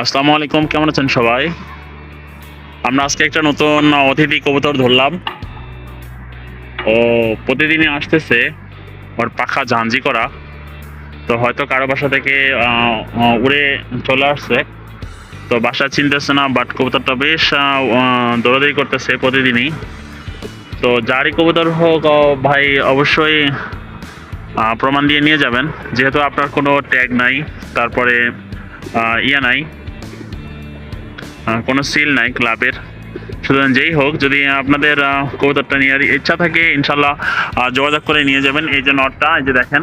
আসসালামু আলাইকুম, কেমন আছেন সবাই? আমরা আজকে একটা নতুন অতিথি কবুতর ধরলাম। ও প্রতিদিনই আসতেছে ওর পাখা ঝাঞ্জি করা। তো হয়তো কারও বাসা থেকে উড়ে চলে আসছে। তো বাসা চিনতেছে না বাট কবুতরটা বেশ দৌড়াদৌড়ি করতেছে প্রতিদিনই। তো যারই কবুতর হোক ভাই অবশ্যই প্রমাণ দিয়ে নিয়ে যাবেন। যেহেতু আপনার কোনো ট্যাগ নাই, তারপরে ইয়া নাই। কোনো সিল নাই ক্লাবের সুতরাং যেই হোক, যদি আপনাদের কবিতাটা নেওয়ার ইচ্ছা থাকে ইনশাল্লাহ যোগাযোগ করে নিয়ে যাবেন এই যে নটটা, এই যে দেখেন।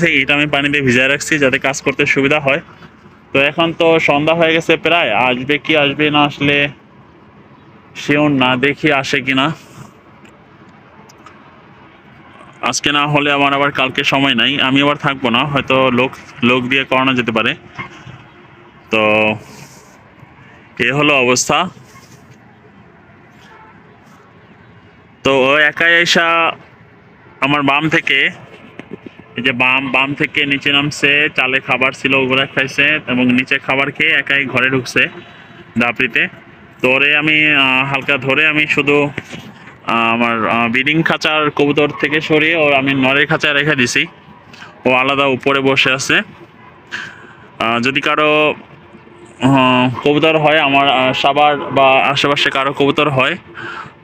সেই এটা আমি পানিতে ভিজায় রাখছি যাতে কাজ করতে সুবিধা হয়। তো এখন তো সন্ধ্যা হয়ে গেছে প্রায়, আসবে কি আসবে না আসলে সেও না, দেখি আসে কিনা আজকে না হলে আমার আবার কালকে সময় নাই, আমি আবার থাকব না, হয়তো লোক লোক দিয়ে করানো যেতে পারে। তো এ হলো অবস্থা। তো ও একাই এসা আমার বাম থেকে এই যে বাম বাম থেকে নিচে নামছে, চালে খাবার ছিল, ওগুলা খাইছে এবং নিচে খাবার খেয়ে একাই ঘরে ঢুকছে দাপড়িতে। তো ওরে আমি হালকা ধরে আমি শুধু আমার বিডিং খাঁচার কবুতর থেকে সরিয়ে ওর আমি নরের খাঁচায় রেখে দিছি। ও আলাদা উপরে বসে আছে। যদি কারও কবুতর হয়, আমার সাবার বা আশেপাশে কারও কবুতর হয়,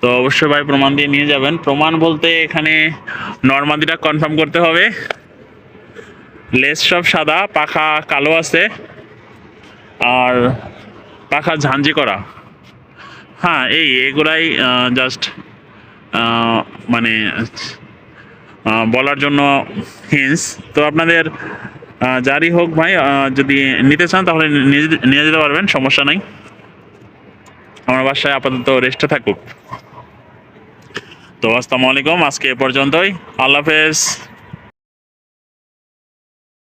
তো অবশ্যই ভাই প্রমাণ দিয়ে নিয়ে যাবেন। প্রমাণ বলতে এখানে নর্মাদিটা কনফার্ম করতে হবে। লেস সব সাদা, পাখা কালো আছে। আর পাখা ঝাঞ্জি করা। হ্যাঁ এই এগুলাই জাস্ট মানে বলার জন্য হিন্স তো আপনাদের যারই হোক ভাই যদি নিতে চান তাহলে নিয়ে যেতে পারবেন, সমস্যা নাই। আমার বাসায় আপাতত রেস্টে থাকুক। তো আসসালামু আলাইকুম, আজকে এ পর্যন্তই। আল্লাহ হাফেজ।